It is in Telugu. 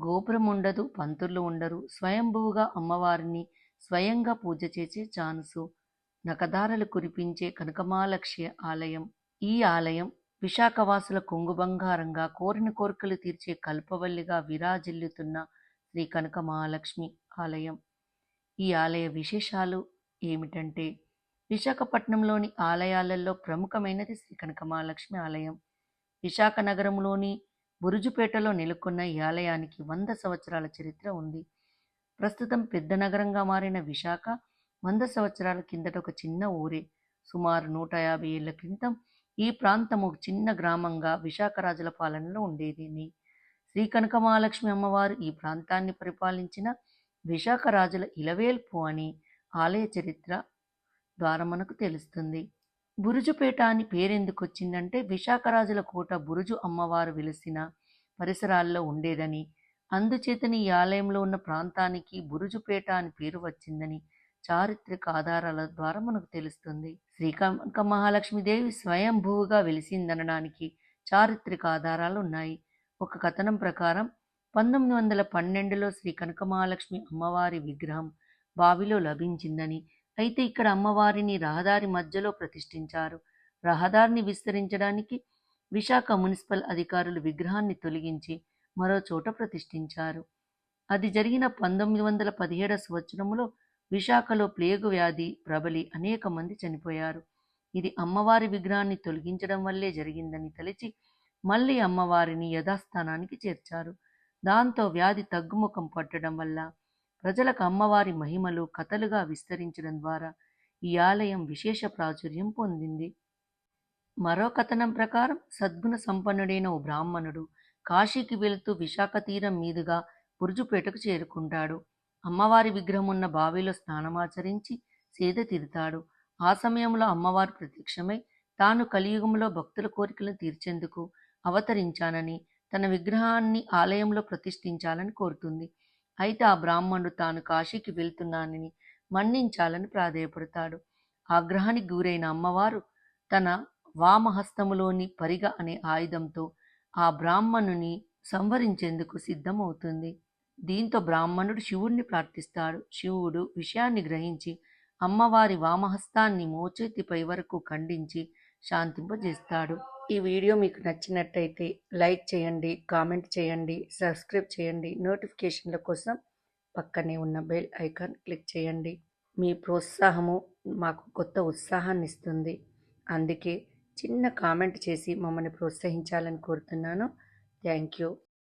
గోపురం ఉండదు పంతులు ఉండరు స్వయంభువుగా అమ్మవారిని స్వయంగా పూజ చేసే ఛాన్సు నకదారలు కురిపించే కనకమాలక్ష్య ఆలయం. ఈ ఆలయం విశాఖవాసుల కొంగు బంగారంగా కోరిన కోరికలు తీర్చే కల్పవల్లిగా విరాజిల్లుతున్న శ్రీ కనకమహాలక్ష్మి ఆలయం. ఈ ఆలయ విశేషాలు ఏమిటంటే విశాఖపట్నంలోని ఆలయాలలో ప్రముఖమైనది శ్రీ కనకమహాలక్ష్మి ఆలయం. విశాఖ నగరంలోని బురుజుపేటలో నెలకొన్న ఈ ఆలయానికి వంద సంవత్సరాల చరిత్ర ఉంది. ప్రస్తుతం పెద్ద నగరంగా మారిన విశాఖ వంద సంవత్సరాల కిందట ఒక చిన్న ఊరే. సుమారు నూట యాభై ఏళ్ళ క్రితం ఈ ప్రాంతము ఒక చిన్న గ్రామంగా విశాఖ రాజుల పాలనలో ఉండేది శ్రీ కనకమహాలక్ష్మి అమ్మవారు ఈ ప్రాంతాన్ని పరిపాలించిన విశాఖ రాజుల ఇలవేల్పు అని ఆలయ చరిత్ర ద్వారా మనకు తెలుస్తుంది. బురుజుపేట అని పేరెందుకు వచ్చిందంటే విశాఖ రాజుల కోట బురుజు అమ్మవారు వెలిసిన పరిసరాల్లో ఉండేదని అందుచేతని ఈ ఆలయంలో ఉన్న ప్రాంతానికి బురుజుపేట అని పేరు వచ్చిందని చారిత్రక ఆధారాల ద్వారా మనకు తెలుస్తుంది. శ్రీకాంక మహాలక్ష్మీదేవి స్వయంభూగా వెలిసిందనడానికి చారిత్రక ఆధారాలు ఉన్నాయి. ఒక కథనం ప్రకారం పంతొమ్మిది వందల పన్నెండులో శ్రీ కనక మహాలక్ష్మి అమ్మవారి విగ్రహం బావిలో లభించిందని అయితే ఇక్కడ అమ్మవారిని రహదారి మధ్యలో ప్రతిష్ఠించారు. రహదారిని విస్తరించడానికి విశాఖ మున్సిపల్ అధికారులు విగ్రహాన్ని తొలగించి మరో చోట ప్రతిష్ఠించారు. అది జరిగిన పంతొమ్మిది వందల పదిహేడవ సంవత్సరంలో విశాఖలో ప్లేగు వ్యాధి ప్రబలి అనేక మంది చనిపోయారు. ఇది అమ్మవారి విగ్రహాన్ని తొలగించడం వల్లే జరిగిందని తలిచి మళ్ళీ అమ్మవారిని యథాస్థానానికి చేర్చారు. దాంతో వ్యాధి తగ్గుముఖం పట్టడం వల్ల ప్రజలకు అమ్మవారి మహిమలు కథలుగా విస్తరించడం ద్వారా ఈ ఆలయం విశేష ప్రాచుర్యం పొందింది. మరో కథనం ప్రకారం సద్గుణ సంపన్నుడైన ఓ బ్రాహ్మణుడు కాశీకి వెళుతూ విశాఖ తీరం మీదుగా బురుజుపేటకు చేరుకుంటాడు. అమ్మవారి విగ్రహం ఉన్న బావిలో స్నానమాచరించి సేద తీరుతాడు. ఆ సమయంలో అమ్మవారు ప్రత్యక్షమై తాను కలియుగంలో భక్తుల కోరికలను తీర్చేందుకు అవతరించానని తన విగ్రహాన్ని ఆలయంలో ప్రతిష్ఠించాలని కోరుతుంది. అయితే ఆ బ్రాహ్మణుడు తాను కాశీకి వెళ్తున్నానని మన్నించాలని ప్రాధేయపడతాడు. ఆగ్రహానికి గురైన అమ్మవారు తన వామహస్తములోని పరిగ అనే ఆయుధంతో ఆ బ్రాహ్మణుని సంవరించేందుకు సిద్ధమవుతుంది. దీంతో బ్రాహ్మణుడు శివుణ్ణి ప్రార్థిస్తాడు. శివుడు విషయాన్ని గ్రహించి అమ్మవారి వామహస్తాన్ని మోచేతిపై వరకు ఖండించి శాంతింపజేస్తాడు. ఈ వీడియో మీకు నచ్చినట్టయితే లైక్ చేయండి కామెంట్ చేయండి సబ్స్క్రైబ్ చేయండి. నోటిఫికేషన్ల కోసం పక్కనే ఉన్న బెల్ ఐకాన్ క్లిక్ చేయండి. మీ ప్రోత్సాహము మాకు కొత్త ఉత్సాహాన్ని ఇస్తుంది అందుకే చిన్న కామెంట్ చేసి మమ్మల్ని ప్రోత్సహించాలని కోరుతున్నాను. Thank you.